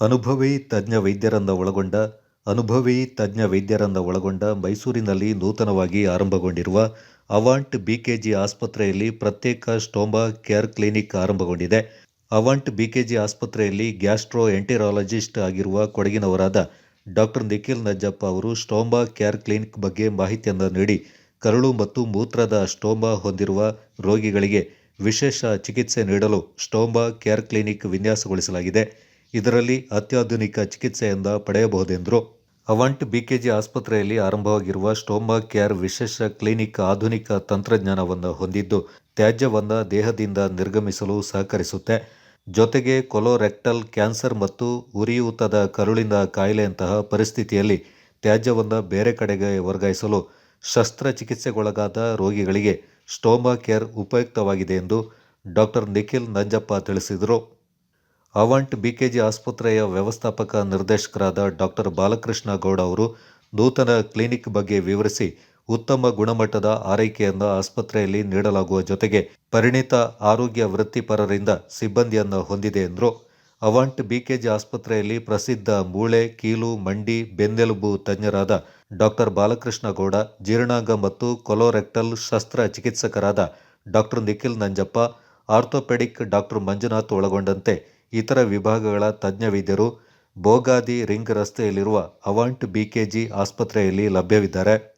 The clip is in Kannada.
ಅನುಭವಿ ತಜ್ಞ ವೈದ್ಯರನ್ನ ಒಳಗೊಂಡ, ಅನುಭವಿ ತಜ್ಞ ವೈದ್ಯರನ್ನ ಒಳಗೊಂಡ ಮೈಸೂರಿನಲ್ಲಿ ನೂತನವಾಗಿ ಆರಂಭಗೊಂಡಿರುವ ಅವಾಂಟ್ ಬಿಕೆಜಿ ಆಸ್ಪತ್ರೆಯಲ್ಲಿ ಪ್ರತ್ಯೇಕ ಸ್ಟೋಮಾ ಕೇರ್ ಕ್ಲಿನಿಕ್ ಆರಂಭಗೊಂಡಿದೆ. ಅವಾಂಟ್ ಬಿಕೆಜಿ ಆಸ್ಪತ್ರೆಯಲ್ಲಿ ಗ್ಯಾಸ್ಟ್ರೋ ಎಂಟಿರಾಲಜಿಸ್ಟ್ ಆಗಿರುವ ಕೊಡಗಿನವರಾದ ಡಾಕ್ಟರ್ ನಿಖಿಲ್ ನಜ್ಜಪ್ಪ ಅವರು ಸ್ಟೋಮಾ ಕೇರ್ ಕ್ಲಿನಿಕ್ ಬಗ್ಗೆ ಮಾಹಿತಿಯನ್ನು ನೀಡಿ, ಕರಳು ಮತ್ತು ಮೂತ್ರದ ಸ್ಟೋಮಾ ಹೊಂದಿರುವ ರೋಗಿಗಳಿಗೆ ವಿಶೇಷ ಚಿಕಿತ್ಸೆ ನೀಡಲು ಸ್ಟೋಮಾ ಕೇರ್ ಕ್ಲಿನಿಕ್ ವಿನ್ಯಾಸಗೊಳಿಸಲಾಗಿದೆ. ಇದರಲ್ಲಿ ಅತ್ಯಾಧುನಿಕ ಚಿಕಿತ್ಸೆಯಿಂದ ಪಡೆಯಬಹುದೆಂದರು. ಅವಂಟ್ ಬಿಕೆಜಿ ಆಸ್ಪತ್ರೆಯಲ್ಲಿ ಆರಂಭವಾಗಿರುವ ಸ್ಟೋಮಾ ಕೇರ್ ವಿಶೇಷ ಕ್ಲಿನಿಕ್ ಆಧುನಿಕ ತಂತ್ರಜ್ಞಾನವನ್ನು ಹೊಂದಿದ್ದು, ತ್ಯಾಜ್ಯವನ್ನು ದೇಹದಿಂದ ನಿರ್ಗಮಿಸಲು ಸಹಕರಿಸುತ್ತೆ. ಜೊತೆಗೆ ಕೊಲೋರೆಕ್ಟಲ್ ಕ್ಯಾನ್ಸರ್ ಮತ್ತು ಉರಿಯೂತದ ಕರುಳಿನ ಕಾಯಿಲೆಯಂತಹ ಪರಿಸ್ಥಿತಿಯಲ್ಲಿ ತ್ಯಾಜ್ಯವನ್ನು ಬೇರೆ ಕಡೆಗೆ ವರ್ಗಾಯಿಸಲು ಶಸ್ತ್ರಚಿಕಿತ್ಸೆಗೊಳಗಾದ ರೋಗಿಗಳಿಗೆ ಸ್ಟೋಮಾ ಕೇರ್ ಉಪಯುಕ್ತವಾಗಿದೆ ಎಂದು ಡಾಕ್ಟರ್ ನಿಖಿಲ್ ನಂಜಪ್ಪ ತಿಳಿಸಿದರು. ಅವಾಂಟ್ ಬಿಕೆಜಿ ಆಸ್ಪತ್ರೆಯ ವ್ಯವಸ್ಥಾಪಕ ನಿರ್ದೇಶಕರಾದ ಡಾಕ್ಟರ್ ಬಾಲಕೃಷ್ಣ ಗೌಡ ಅವರು ನೂತನ ಕ್ಲಿನಿಕ್ ಬಗ್ಗೆ ವಿವರಿಸಿ ಉತ್ತಮ ಗುಣಮಟ್ಟದ ಆರೈಕೆಯನ್ನು ಆಸ್ಪತ್ರೆಯಲ್ಲಿ ನೀಡಲಾಗುವ ಜೊತೆಗೆ ಪರಿಣಿತ ಆರೋಗ್ಯ ವೃತ್ತಿಪರರಿಂದ ಸಿಬ್ಬಂದಿಯನ್ನು ಹೊಂದಿದೆ ಎಂದರು. ಅವಾಂಟ್ ಬಿಕೆಜಿ ಆಸ್ಪತ್ರೆಯಲ್ಲಿ ಪ್ರಸಿದ್ಧ ಮೂಳೆ, ಕೀಲು, ಮಂಡಿ, ಬೆನ್ನೆಲುಬು ತಜ್ಞರಾದ ಡಾಕ್ಟರ್ ಬಾಲಕೃಷ್ಣ ಗೌಡ, ಜೀರ್ಣಾಂಗ ಮತ್ತು ಕೊಲೋರೆಕ್ಟಲ್ ಶಸ್ತ್ರ ಚಿಕಿತ್ಸಕರಾದ doctor Nikhil Nanjappa, orthopaedic doctor Manjunath ಒಳಗೊಂಡಂತೆ ಇತರ ವಿಭಾಗಗಳ ತಜ್ಞ ವೈದ್ಯರು ಬೋಗಾದಿ ರಿಂಗ್ ರಸ್ತೆಯಲ್ಲಿರುವ ಅವಾಂಟ್ ಬಿಕೆಜಿ ಆಸ್ಪತ್ರೆಯಲ್ಲಿ ಲಭ್ಯವಿದ್ದಾರೆ.